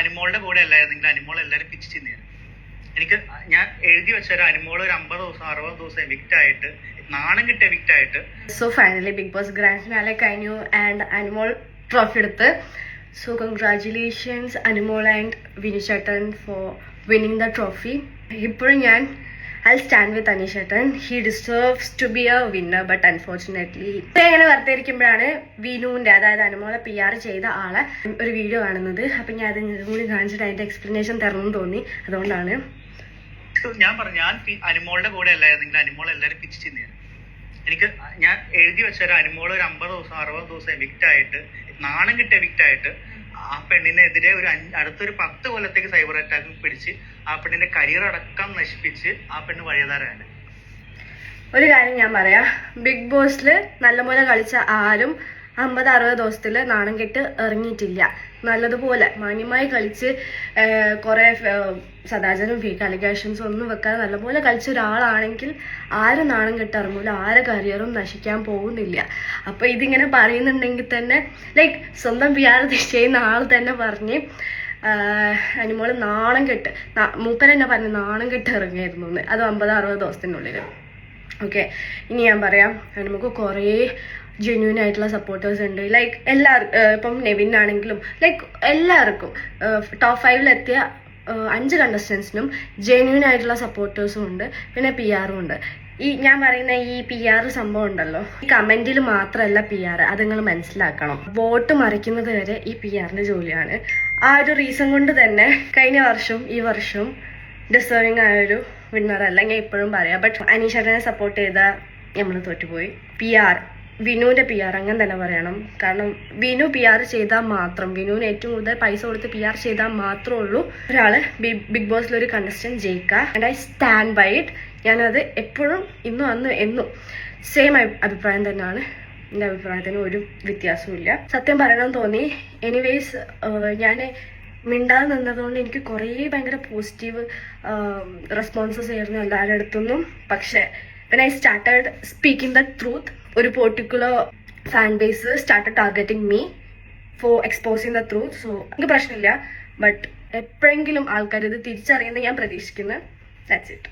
അനുമോളുടെ കൂടെ അല്ലായിരുന്നെങ്കിൽ അനുമോൾ എല്ലാവരും പിച്ച് ചെയ്യുന്നതാണ് എനിക്ക് ഞാൻ എഴുതി വെച്ച ഒരു അനുമോൾ ഒരു അമ്പത് ദിവസം അറുപത് ദിവസം എവിക്റ്റ് ആയിട്ട് നാണം കിട്ടിയ എവിക്റ്റ് ആയിട്ട്. So finally big boss grand finale കഴിഞ്ഞു ആൻഡ് അനുമോൾ ട്രോഫി എടുത്ത്. So congratulations Anumol and Vinu ചേട്ടൻ ഫോർ വിന്നിങ് ദ ട്രോഫി ഇപ്പോഴും ഞാൻ I stand with അനീഷേട്ടൻ he deserves to be a winner but unfortunately ഇങ്ങനെ വെറുതെ ഇരിക്കുമ്പോഴാണ് അതായത് അനുമോളെ പി ആർ ചെയ്ത ആളെ ഒരു വീഡിയോ കാണുന്നത്. അപ്പൊ ഞാൻ അത് കൂടി കാണിച്ചിട്ട് അതിന്റെ എക്സ്പ്ലനേഷൻ തരണം തോന്നി. അതുകൊണ്ടാണ്. ഞാൻ പറഞ്ഞു ഞാൻ അനുമോളുടെ കൂടെ അല്ലായിരുന്നെങ്കിൽ അനുമോൾ എല്ലാവരും പിച്ച് ചെയ്യുന്നതാണ് എനിക്ക് ഞാൻ എഴുതി വെച്ച ഒരു അനുമോൾ ഒരു അമ്പത് ദിവസം അറുപത് ദിവസം എവിക്റ്റ് ആയിട്ട് നാണം കിട്ടി എവിക്റ്റ് ആയിട്ട് പെണ്ണിനെതിരെ ഒരു അടുത്തൊരു പത്ത് കൊല്ലത്തേക്ക് സൈബർ അറ്റാക്ക് പിടിച്ച് ആ പെണ്ണിന്റെ കരിയർ അടക്കം നശിപ്പിച്ച് ആ പെണ്ണ് വഴിയതാരാണ്? ഒരു കാര്യം ഞാൻ പറയാ. ബിഗ് ബോസിൽ നല്ലപോലെ കളിച്ച ആരും അമ്പത് അറുപത് ദിവസത്തിൽ നാണം കെട്ട് ഇറങ്ങിയിട്ടില്ല. നല്ലതുപോലെ മാന്യമായി കളിച്ച് കുറെ സദാചാരം ഫേക്ക് അലിഗേഷൻസ് ഒന്നും വെക്കാതെ നല്ലപോലെ കളിച്ച ഒരാളാണെങ്കിൽ ആരും നാണം കെട്ട് ഇറങ്ങൂല ആരെ കരിയറും നശിക്കാൻ പോകുന്നില്ല. അപ്പൊ ഇതിങ്ങനെ പറയുന്നുണ്ടെങ്കിൽ തന്നെ ലൈക്ക് സ്വന്തം പി ആർ ചെയ്യുന്ന ആൾ തന്നെ പറഞ്ഞ് അനുമോൾ നാണം കെട്ട് മൂപ്പരെന്നെ പറഞ്ഞു നാണം കെട്ട് ഇറങ്ങിയായിരുന്നു അത് അമ്പത് അറുപത് ദിവസത്തിനുള്ളിൽ ഓക്കെ ഇനി ഞാൻ പറയാം. നമുക്ക് കുറേ ജെന്യൂൻ ആയിട്ടുള്ള സപ്പോർട്ടേഴ്സ് ഉണ്ട്. ലൈക്ക് എല്ലാവർക്കും ഇപ്പം നെവിൻ ആണെങ്കിലും ലൈക്ക് എല്ലാവർക്കും ടോപ്പ് ഫൈവിലെത്തിയ അഞ്ച് കണ്ടസ്റ്റൻസിനും ജെന്യൂൻ ആയിട്ടുള്ള സപ്പോർട്ടേഴ്സും ഉണ്ട്. പിന്നെ പി ആറും ഉണ്ട്. ഈ ഞാൻ പറയുന്ന ഈ പി ആർ സംഭവം ഉണ്ടല്ലോ. ഈ കമന്റിൽ മാത്രമല്ല പി ആർ അത് നിങ്ങൾ മനസ്സിലാക്കണം. വോട്ട് മറിക്കുന്നത് വരെ ഈ പി ആറിന്റെ ജോലിയാണ്. ആ ഒരു റീസൺ കൊണ്ട് തന്നെ കഴിഞ്ഞ വർഷവും ഈ വർഷവും ഡിസേർവിംഗ് ആയ ഒരു വിന്നർ അല്ല ഞാൻ ഇപ്പോഴും പറയാം. ബട്ട് അനീഷേട്ടനെ സപ്പോർട്ട് ചെയ്ത നമ്മൾ തോറ്റുപോയി. പി ആർ വിനുവിന്റെ പി ആർ അങ്ങനെ തന്നെ പറയണം. കാരണം വിനു പി ആർ ചെയ്താൽ മാത്രം വിനുവിന് ഏറ്റവും കൂടുതൽ പൈസ കൊടുത്ത് പി ആർ ചെയ്താൽ മാത്രമേ ഉള്ളൂ. ഒരാൾ ബിഗ് ബോസിൽ ഒരു കണ്ടസ്റ്റന്റ് ജയിക്കുക and I stand by it ഞാനത് എപ്പോഴും ഇന്നും അന്ന് എന്നും സെയിം അഭിപ്രായം തന്നെയാണ്. എന്റെ അഭിപ്രായത്തിന് ഒരു വ്യത്യാസവും സത്യം പറയണമെന്ന് തോന്നി. എനിവേസ് ഞാൻ മിണ്ടാതെ നിന്നതുകൊണ്ട് എനിക്ക് കുറേ ഭയങ്കര പോസിറ്റീവ് റെസ്പോൺസസ് ആയിരുന്നു എല്ലാവരുടെ അടുത്തുനിന്നും. പക്ഷേ when I started speaking the truth ഒരു particular fan base started targeting me for exposing the truth so എനിക്ക് പ്രശ്നമില്ല. ബട്ട് എപ്പോഴെങ്കിലും ആൾക്കാർ ഇത് തിരിച്ചറിയുന്നത് ഞാൻ പ്രതീക്ഷിക്കുന്നു. That's it